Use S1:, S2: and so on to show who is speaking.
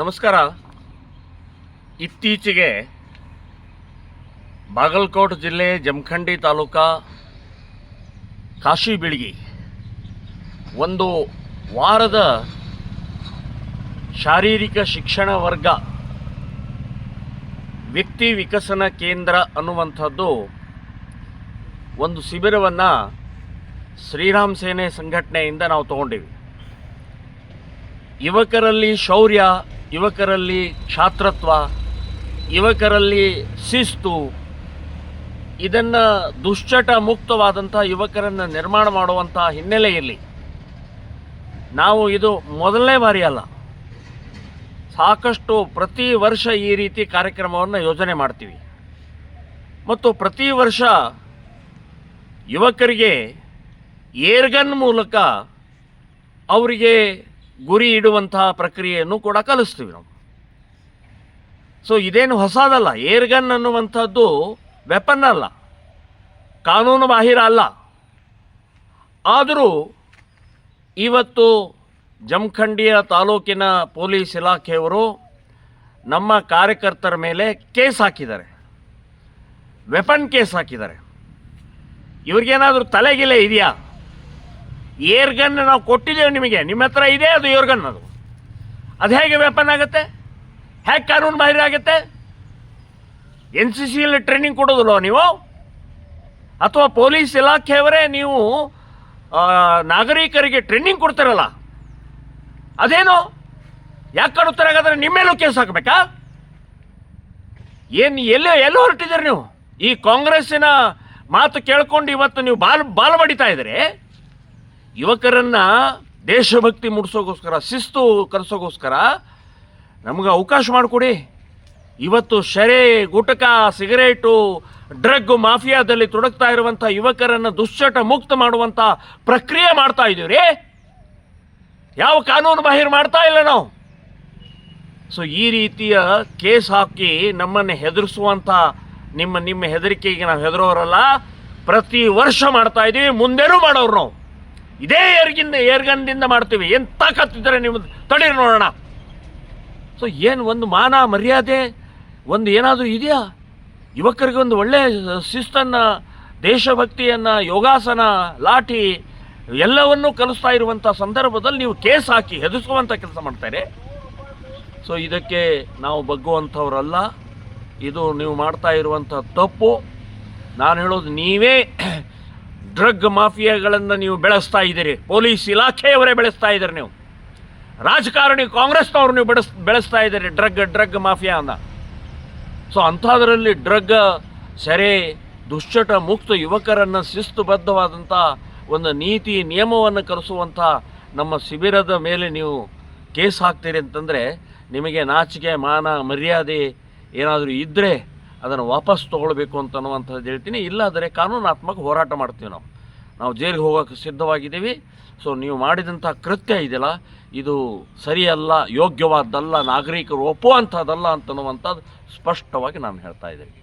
S1: ನಮಸ್ಕಾರ. ಇತ್ತೀಚೆಗೆ ಬಾಗಲಕೋಟೆ ಜಿಲ್ಲೆ ಜಮಖಂಡಿ ತಾಲೂಕಾ ಕಾಶಿ ಬಿಳ್ಗಿ ಒಂದು ವಾರದ ಶಾರೀರಿಕ ಶಿಕ್ಷಣ ವರ್ಗ ವ್ಯಕ್ತಿ ವಿಕಸನ ಕೇಂದ್ರ ಅನ್ನುವಂಥದ್ದು ಒಂದು ಶಿಬಿರವನ್ನು ಶ್ರೀರಾಮ್ ಸೇನೆ ಸಂಘಟನೆಯಿಂದ ನಾವು ತಗೊಂಡಿವಿ. ಯುವಕರಲ್ಲಿ ಶೌರ್ಯ, ಯುವಕರಲ್ಲಿ ಕ್ಷಾತ್ರತ್ವ ಯುವಕರಲ್ಲಿ ಶಿಸ್ತು, ಇದನ್ನು ದುಶ್ಚಟ ಮುಕ್ತವಾದಂಥ ಯುವಕರನ್ನು ನಿರ್ಮಾಣ ಮಾಡುವಂಥ ಹಿನ್ನೆಲೆಯಲ್ಲಿ ನಾವು ಇದು ಮೊದಲನೇ ಬಾರಿ ಅಲ್ಲ. ಸಾಕಷ್ಟು ಪ್ರತಿ ವರ್ಷ ಈ ರೀತಿ ಕಾರ್ಯಕ್ರಮವನ್ನು ಯೋಜನೆ ಮಾಡ್ತೀವಿ. ಮತ್ತು ಪ್ರತಿ ವರ್ಷ ಯುವಕರಿಗೆ ಏರ್ಗನ್ ಮೂಲಕ ಅವರಿಗೆ ಗುರಿ ಇಡುವಂತಹ ಪ್ರಕ್ರಿಯೆಯನ್ನು ಕೂಡ ಕಲಿಸ್ತೀವಿ ನಾವು. ಸೊ ಇದೇನು ಹೊಸದಲ್ಲ. ಏರ್ಗನ್ ಅನ್ನುವಂಥದ್ದು ವೆಪನ್ ಅಲ್ಲ. ಕಾನೂನು ಬಾಹಿರ ಅಲ್ಲ. ಆದರೂ ಇವತ್ತು ಜಮಖಂಡಿಯ ತಾಲೂಕಿನ ಪೊಲೀಸ್ ಇಲಾಖೆಯವರು ನಮ್ಮ ಕಾರ್ಯಕರ್ತರ ಮೇಲೆ ಕೇಸ್ ಹಾಕಿದ್ದಾರೆ. ವೆಪನ್ ಕೇಸ್ ಹಾಕಿದ್ದಾರೆ. ಇವ್ರಿಗೇನಾದರೂ ತಲೆಗಿಲೆ ಇದೆಯಾ? ಏರ್ ಗನ್ ನಾವು ಕೊಟ್ಟಿದ್ದೇವೆ ನಿಮಗೆ. ನಿಮ್ಮ ಹತ್ರ ಇದೆ ಅದು ಏರ್ ಗನ್ ಅದು. ಅದು ಹೇಗೆ ವೆಪನ್ ಆಗುತ್ತೆ? ಹೇಗೆ ಕಾನೂನು ಬಾಹಿರ ಆಗುತ್ತೆ? ಎನ್ ಸಿ ಸಿಯಲ್ಲಿ ಟ್ರೈನಿಂಗ್ ಕೊಡೋದಿಲ್ಲ ನೀವು? ಅಥವಾ ಪೊಲೀಸ್ ಇಲಾಖೆಯವರೇ ನೀವು ನಾಗರಿಕರಿಗೆ ಟ್ರೈನಿಂಗ್ ಕೊಡ್ತಾರಲ್ಲ? ಅದೇನು? ಯಾಕೆ ಕಾಣುತ್ತಾರೆ? ನಿಮ್ಮ ಮೇಲೂ ಕೇಸ್ ಹಾಕಬೇಕಾ? ಏನು ಎಲ್ಲೋ, ಎಲ್ಲಿ ಹೊರಟಿದ್ದೀರಿ ನೀವು? ಈ ಕಾಂಗ್ರೆಸ್ಸಿನ ಮಾತು ಕೇಳ್ಕೊಂಡು ಇವತ್ತು ನೀವು ಬಾಲ್ ಬಾಲ್ ಬಡಿತಾ ಇದ್ದೀರಿ. ಯುವಕರನ್ನ ದೇಶಭಕ್ತಿ ಮೂಡಿಸೋಗೋಸ್ಕರ, ಶಿಸ್ತು ಕಲಿಸೋಕ್ಕೋಸ್ಕರ ನಮಗೆ ಅವಕಾಶ ಮಾಡಿಕೊಡಿ. ಇವತ್ತು ಶರೆ, ಗುಟಕ, ಸಿಗರೇಟು, ಡ್ರಗ್ ಮಾಫಿಯಾದಲ್ಲಿ ತೊಡಗ್ತಾ ಇರುವಂಥ ಯುವಕರನ್ನು ದುಶ್ಚಟ ಮುಕ್ತ ಮಾಡುವಂಥ ಪ್ರಕ್ರಿಯೆ ಮಾಡ್ತಾ ಇದ್ದೀವಿ ಯಾವ ಕಾನೂನು ಬಾಹಿರ ಮಾಡ್ತಾ ಇಲ್ಲ ನಾವು. ಸೊ ಈ ರೀತಿಯ ಕೇಸ್ ಹಾಕಿ ನಮ್ಮನ್ನು ಹೆದರಿಸುವಂಥ ನಿಮ್ಮ ನಿಮ್ಮ ಹೆದರಿಕೆಗೆ ನಾವು ಹೆದರೋರಲ್ಲ. ಪ್ರತಿ ವರ್ಷ ಮಾಡ್ತಾ ಇದ್ದೀವಿ ಮುಂದೆನೂ ಮಾಡೋರು ನಾವು. ಇದೇ ಏರ್ಗಿಂದ, ಏರ್ಗಂದಿಂದ ಮಾಡ್ತೀವಿ. ಏನು ತಾಕತ್ತಿದ್ರೆ ನೀವು ತಡೀರಿ ನೋಡೋಣ. ಸೊ ಏನು ಒಂದು ಮಾನ ಮರ್ಯಾದೆ? ಒಂದು ಏನಾದರೂ ಇದೆಯಾ? ಯುವಕರಿಗೆ ಒಂದು ಒಳ್ಳೆಯ ಶಿಸ್ತನ್ನು, ದೇಶಭಕ್ತಿಯನ್ನು, ಯೋಗಾಸನ, ಲಾಠಿ ಎಲ್ಲವನ್ನೂ ಕಲಿಸ್ತಾ ಇರುವಂಥ ಸಂದರ್ಭದಲ್ಲಿ ನೀವು ಕೇಸ್ ಹಾಕಿ ಹೆದರಿಸುವಂಥ ಕೆಲಸ ಮಾಡ್ತಾರೆ ಸೊ ಇದಕ್ಕೆ ನಾವು ಬಗ್ಗುವಂಥವ್ರಲ್ಲ. ಇದು ನೀವು ಮಾಡ್ತಾ ಇರುವಂಥ ತಪ್ಪು. ನಾನು ಹೇಳೋದು ನೀವೇ ಡ್ರಗ್ ಮಾಫಿಯಾಗಳನ್ನು ನೀವು ಬೆಳೆಸ್ತಾ ಇದ್ದೀರಿ, ಪೊಲೀಸ್ ಇಲಾಖೆಯವರೇ ಬೆಳೆಸ್ತಾ ಇದ್ದೀರಿ ನೀವು. ರಾಜಕಾರಣಿ ಕಾಂಗ್ರೆಸ್ನವ್ರು ನೀವು ಬೆಳೆಸ್, ಬೆಳೆಸ್ತಾ ಇದ್ದೀರಿ ಡ್ರಗ್ ಡ್ರಗ್ ಮಾಫಿಯಾ ಅಂದ ಸೊ ಅಂಥದ್ರಲ್ಲಿ ಡ್ರಗ್ ಸೆರೆ, ದುಶ್ಚಟ, ಮುಕ್ತ ಯುವಕರನ್ನು ಶಿಸ್ತುಬದ್ಧವಾದಂಥ ಒಂದು ನೀತಿ, ನಿಯಮವನ್ನು ಕರೆಸುವಂಥ ನಮ್ಮ ಶಿಬಿರದ ಮೇಲೆ ನೀವು ಕೇಸ್ ಹಾಕ್ತೀರಿ ಅಂತಂದರೆ, ನಿಮಗೆ ನಾಚಿಕೆ, ಮಾನ, ಮರ್ಯಾದೆ ಏನಾದರೂ ಇದ್ದರೆ ಅದನ್ನು ವಾಪಸ್ ತೊಗೊಳ್ಬೇಕು ಅಂತ ಅನ್ನುವಂಥದ್ದು ಹೇಳ್ತೀನಿ. ಇಲ್ಲಾದರೆ ಕಾನೂನಾತ್ಮಕ ಹೋರಾಟ ಮಾಡ್ತೀವಿ ನಾವು. ನಾವು ಜೈಲಿಗೆ ಹೋಗೋಕ್ಕೆ ಸಿದ್ಧವಾಗಿದ್ದೀವಿ. ಸೊ ನೀವು ಮಾಡಿದಂಥ ಕೃತ್ಯ ಇದೆಯಲ್ಲ, ಇದು ಸರಿಯಲ್ಲ ಯೋಗ್ಯವಾದ್ದಲ್ಲ ನಾಗರಿಕರು ಒಪ್ಪುವಂಥದ್ದಲ್ಲ ಅಂತನ್ನುವಂಥದ್ದು ಸ್ಪಷ್ಟವಾಗಿ ನಾನು ಹೇಳ್ತಾ ಇದ್ದೀನಿ.